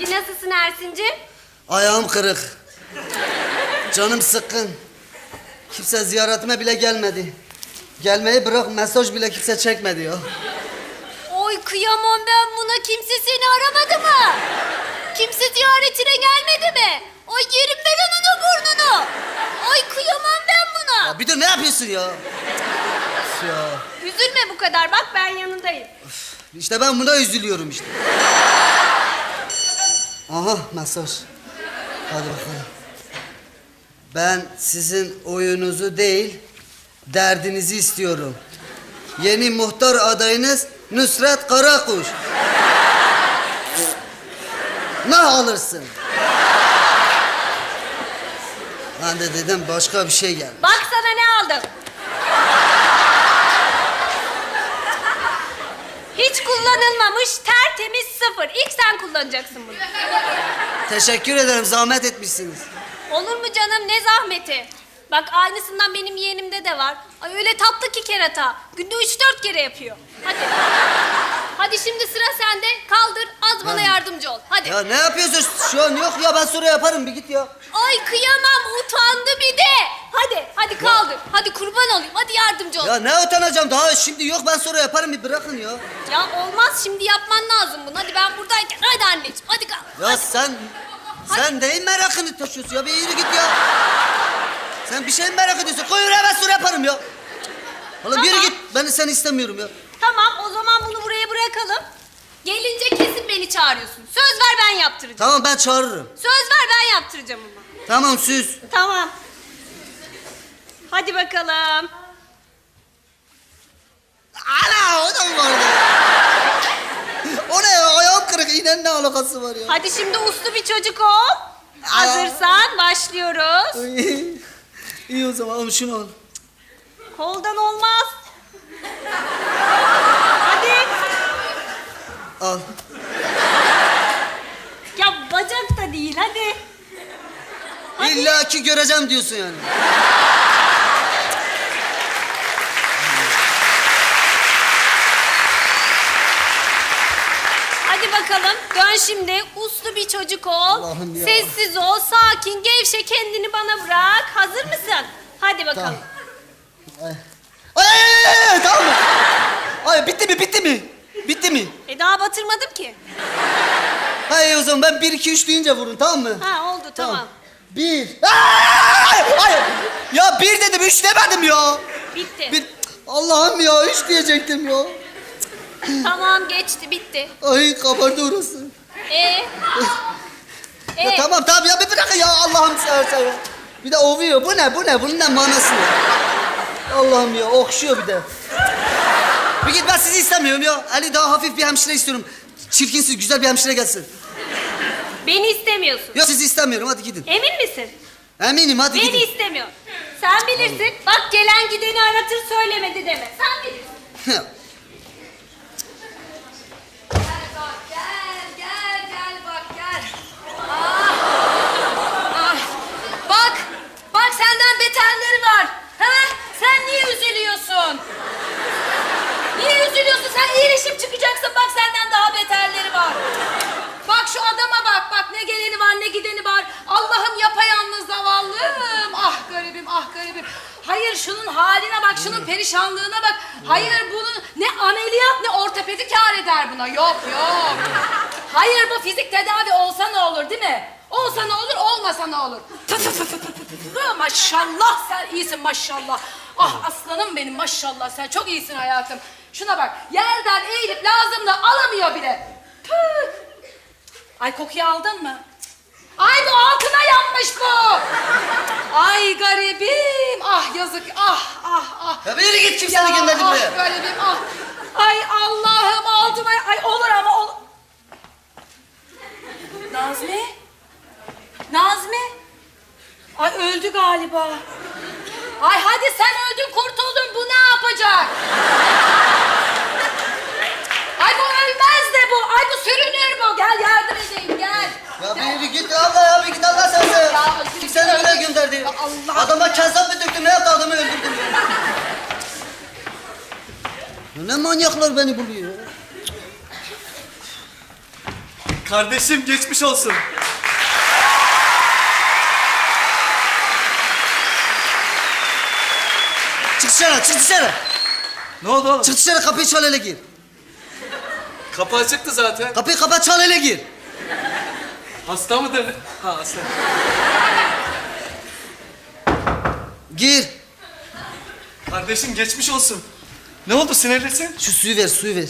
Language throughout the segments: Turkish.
Bugün nasılsın Ersin'cim? Ayağım kırık. Canım sıkkın. Kimse ziyaretime bile gelmedi. Gelmeyi bırak mesaj bile kimse çekmedi ya. Oy kıyamam ben buna. Kimse seni aramadı mı? Kimse ziyaretine gelmedi mi? Ay yerim ben onun burnunu. Ay kıyamam ben buna. Ya bir dur ne yapıyorsun ya? Ya. Üzülme bu kadar. Bak ben yanındayım. İşte ben buna üzülüyorum işte. Aha mesaj. Hadi bakalım. Ben sizin oyunuzu değil, derdinizi istiyorum. Yeni muhtar adayınız Nusret Karakuş. ne alırsın? Ben de dedim başka bir şey gel. Bak sana ne aldım. Hiç kullanılmamış tertemiz sıfır. İlk sen kullanacaksın bunu. Teşekkür ederim, zahmet etmişsiniz. Olur mu canım ne zahmeti. Bak aynısından benim yeğenimde de var. Ay öyle tatlı ki kerata. Günde üç dört kere yapıyor. Hadi. Hadi şimdi sıra sende. Kaldır az bana yardımcı ol. Hadi. Ya ne yapıyorsun şu an? Yok ya ben sonra yaparım bir git ya. Ay kıyamam utandı bir de. Hadi hadi kaldır. Hadi kurban olayım. Hadi yardımcı ol. Ya ne utanacağım daha şimdi yok ben sonra yaparım bir bırakın ya. Ya olmaz şimdi yapman lazım bunu. Hadi ben buradayken. Hadi anneciğim hadi kal. Ya sen sen neyin merakını taşıyorsun ya bir yürü git ya. Sen bir şey mi merak ediyorsun? Koy oraya ben sonra yaparım ya. Oğlum yürü Tamam. git ben seni istemiyorum ya. Tamam o zaman bırakalım. Gelince kesin beni çağırıyorsun. Söz ver ben yaptıracağım. Tamam ben çağırırım. Söz ver ben yaptıracağım ama. Tamam süz. Tamam. Hadi bakalım. Ana o da mı vardı? o ne ya ayağım kırık iğnenin ne alakası var ya? Hadi şimdi uslu bir çocuk ol. Hazırsan başlıyoruz. İyi o zaman al şunu al. Koldan olmaz. Al. Ya bacak da değil hadi. Hadi. İlla ki göreceğim diyorsun yani. Hadi bakalım. Dön şimdi. Uslu bir çocuk ol. Allah'ım ya. Sessiz ol. Sakin. Gevşe kendini bana bırak. Hazır mısın? Hadi bakalım. Ay. Ay, ay, ay, ay, tamam mı? Ay bitti mi bitti daha batırmadım ki. Hayır o zaman ben bir iki üç deyince vurun tamam mı? Ha oldu tamam. Bir. Ay, ay. Ya bir dedim üç demedim ya. Bitti. Bir. Allah'ım ya üç diyecektim ya. Tamam geçti bitti. Ay kabardı orası. E. Ya E. tamam tamam ya bir bırakın ya Allah'ım seversen ya. Bir de ovuyor. Bu ne bu ne? Bunun ne manası? Allah'ım ya okşuyor bir de. Bir git ben sizi istemiyorum ya. Ali daha hafif bir hemşire istiyorum. Çirkinsiz güzel bir hemşire gelsin. Beni istemiyorsun. Yok sizi istemiyorum hadi gidin. Emin misin? Eminim hadi Beni gidin. istemiyor. Sen bilirsin. Bak gelen gideni aratır söylemedi deme. Sen bilirsin. Gel, gel, gel bak gel. Ah, ah. Bak, bak senden beterleri var. Ha? Sen niye üzülüyorsun? Niye üzülüyorsun? Sen iyileşip çıkacaksın. Bak senden daha beterleri var. Bak şu adama bak. Bak ne geleni var ne gideni var. Allah'ım yapayalnız zavallım. Ah garibim garibim. Hayır şunun haline bak. Şunun perişanlığına bak. Hayır bunun ne ameliyat ne ortopedi kâr eder buna. Yok yok. Hayır bu fizik tedavi olsa ne olur değil mi? Olsa ne olur olmasa ne olur. Tı tı tı tı tı tı. Hı, Maşallah sen iyisin maşallah. Ah aslanım benim maşallah sen çok iyisin hayatım. Şuna bak yerden eğilip lazımla alamıyor bile. Ay kokuyu aldın mı? Ay bu altına yanmış bu. Ay garibim. Ah yazık. Ah ah ah. Ya bir git kim seni gönderdi ah, buraya? garibim ah. Ay Allah'ım altıma. Ay olur ama ol. Nazmi? Nazmi? Ay öldü galiba. Ay hadi sen öldün kurtuldun bu ne yapacak? Ay bu ölmez de bu. Ay bu sürünür bu. Gel yardım edeyim gel. Allah. Adama kezzap mı döktün ne yaptı adamı öldürdün Ne manyaklar beni buluyor. Kardeşim geçmiş olsun. Çık dışarı, çık dışarı. Ne oldu oğlum? Çık dışarı kapıyı çal hele gir. Kapı açıktı zaten. Kapıyı kapat çal hele gir. Hasta mıdır? Ha hasta. Gir. Kardeşim geçmiş olsun. Ne oldu sinirlisin? Şu suyu ver, suyu ver.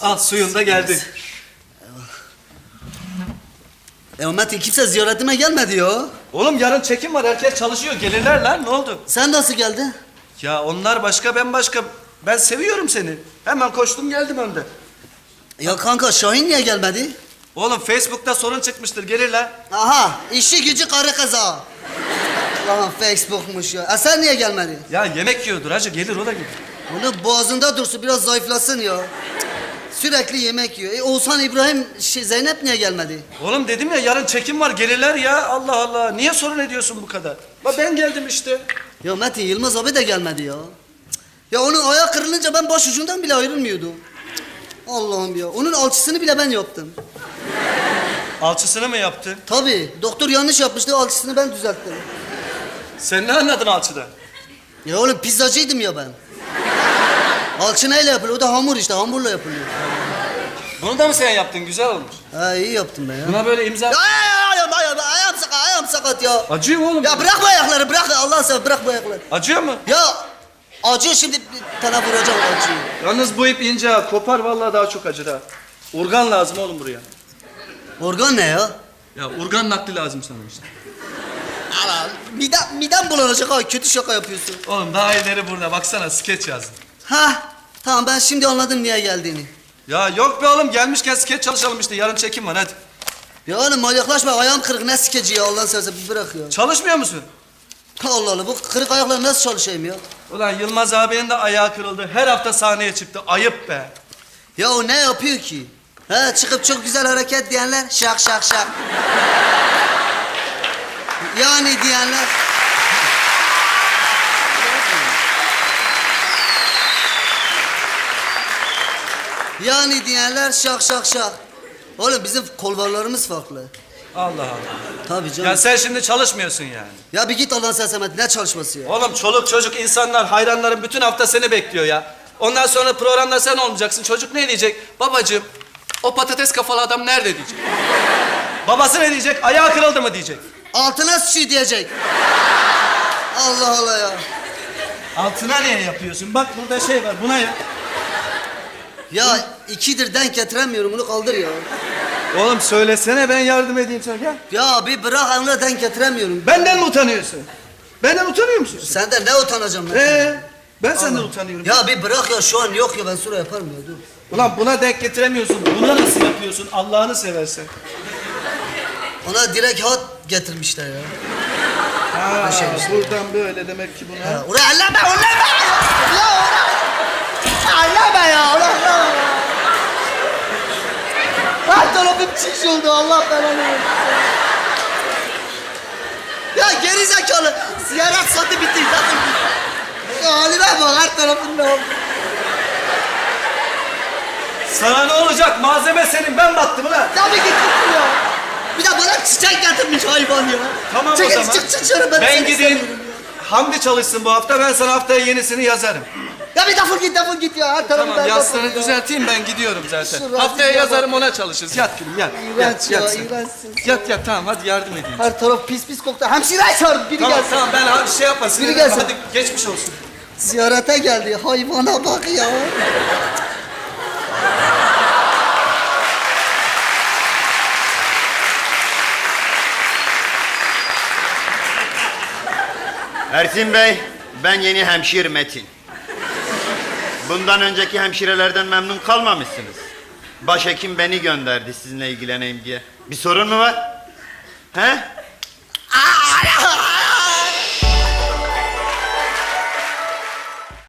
Al suyun da geldi. E Metin kimse ziyaretime gelmedi ya. Oğlum yarın çekim var herkes çalışıyor gelirler lan ne oldu? Sen nasıl geldin? Ya onlar başka ben başka. Ben seviyorum seni. Hemen koştum geldim önde. Ya kanka Şahin niye gelmedi? Oğlum Facebook'ta sorun çıkmıştır gelirler. Aha, işi gücü karı kıza. Lan Facebook'muş ya. E sen niye gelmedin? Ya yemek yiyordur hacı gelir o da gelir. Onu boğazında dursun, biraz zayıflasın ya. Sürekli yemek yiyor. E Oğuzhan İbrahim, şey, Zeynep niye gelmedi? Oğlum dedim ya yarın çekim var gelirler ya Allah Allah. Niye sorun ediyorsun bu kadar? Bak ben geldim işte. Ya Metin Yılmaz abi de gelmedi ya. Ya onun ayağı kırılınca ben baş ucundan bile ayrılmıyordum. Allah'ım ya. Onun alçısını bile ben yaptım. Alçısını mı yaptı? Tabii. Doktor yanlış yapmıştı. Alçısını ben düzelttim. Sen ne anladın alçıdan? Ya oğlum pizzacıydım ya ben. Alçı neyle yapılıyor? O da hamur işte. Hamurla yapılıyor. Bunu da mı sen yaptın? Güzel olmuş. Ha iyi yaptım ben ya. Buna böyle imza... Ya ayağım, ayağım, ayağım sakat, ayağım sakat ya. Acıyor oğlum? Ya bırak bu ayakları, bırak. Allah sen bırak bu ayakları. Acıyor mu? Ya acıyor şimdi bir tane vuracağım acıyor. Yalnız bu ip ince ha. Kopar vallahi daha çok acır ha. Urgan lazım oğlum buraya. Organ ne ya? Ya urgan nakli lazım sana işte. Ana, midem, midem bulanacak ha. Kötü şaka yapıyorsun. Oğlum daha ileri burada. Baksana skeç yazdım. Ha, tamam ben şimdi anladım niye geldiğini. Ya yok be oğlum gelmişken skeç çalışalım işte. Yarın çekim var hadi. Ya oğlum manyaklaşma ayağım kırık ne sikeci ya Allah'ın seversen bir bırak ya. Çalışmıyor musun? Allah Allah bu kırık ayakla nasıl çalışayım ya? Ulan Yılmaz abinin de ayağı kırıldı. Her hafta sahneye çıktı. Ayıp be. Ya o ne yapıyor ki? Ha çıkıp çok güzel hareket diyenler şak şak şak. Yani diyenler. Yani diyenler şak şak şak. Oğlum bizim kolvarlarımız farklı. Allah Allah. Tabii canım. Ya sen şimdi çalışmıyorsun yani. Ya bir git Allah'ın seversen ne çalışması ya? Oğlum çoluk çocuk insanlar hayranların bütün hafta seni bekliyor ya. Ondan sonra programda sen olmayacaksın. Çocuk ne diyecek? Babacığım o patates kafalı adam nerede diyecek. Babası ne diyecek? Ayağı kırıldı mı diyecek. Altına sıçıyor diyecek. Allah Allah ya. Altına niye yapıyorsun? Bak burada şey var buna ya. Ya ikidir denk getiremiyorum bunu kaldır ya. Oğlum söylesene ben yardım edeyim sana. Gel. Ya bir bırak onu denk getiremiyorum. Benden mi utanıyorsun? Benden utanıyor musun? sen? Senden ne utanacağım ben? Ee, ben senden utanıyorum. Ya bir bırak ya şu an yok ya ben sonra yaparım ya dur. Ulan buna denk getiremiyorsun. Buna nasıl yapıyorsun? Allah'ını seversen. Ona direkt hat getirmişler ya. Ha, şey buradan böyle demek ki buna. Ya, Oraya elleme elleme! Ya oraya! Elleme ya oraya! Her tarafım çiş oldu Allah belanı versin. Ya geri zekalı ziyaret satı bitti. Zaten ya halime bak her tarafım ne oldu? Sana ne olacak? Malzeme senin. Ben battım ulan. Ya bir git git ya. Bir de bana çiçek getirmiş hayvan ya. Tamam Çekil, o zaman. çık çık dışarı ben, Ben gideyim. Hamdi çalışsın bu hafta. Ben sana haftaya yenisini yazarım. Ya. bir defol git defol git ya. Her Tamam berbat yastığını ya. düzelteyim ben gidiyorum zaten. Şu rahatsız Haftaya ya yazarım ona çalışırız. Yat gülüm yat. İğrenç yat, ya yat, sen. iğrençsin. yat yat tamam hadi yardım edeyim. Her taraf pis pis koktu. Hemşire çağır biri Tamam gelsin. tamam ben abi şey yapma. sinirlenme. gelsin. Hadi geçmiş olsun. Ziyarete geldi. Hayvana bak ya. Ersin Bey, ben yeni hemşir Metin. Bundan önceki hemşirelerden memnun kalmamışsınız. Başhekim beni gönderdi sizinle ilgileneyim diye. Bir sorun mu var? He? Aa,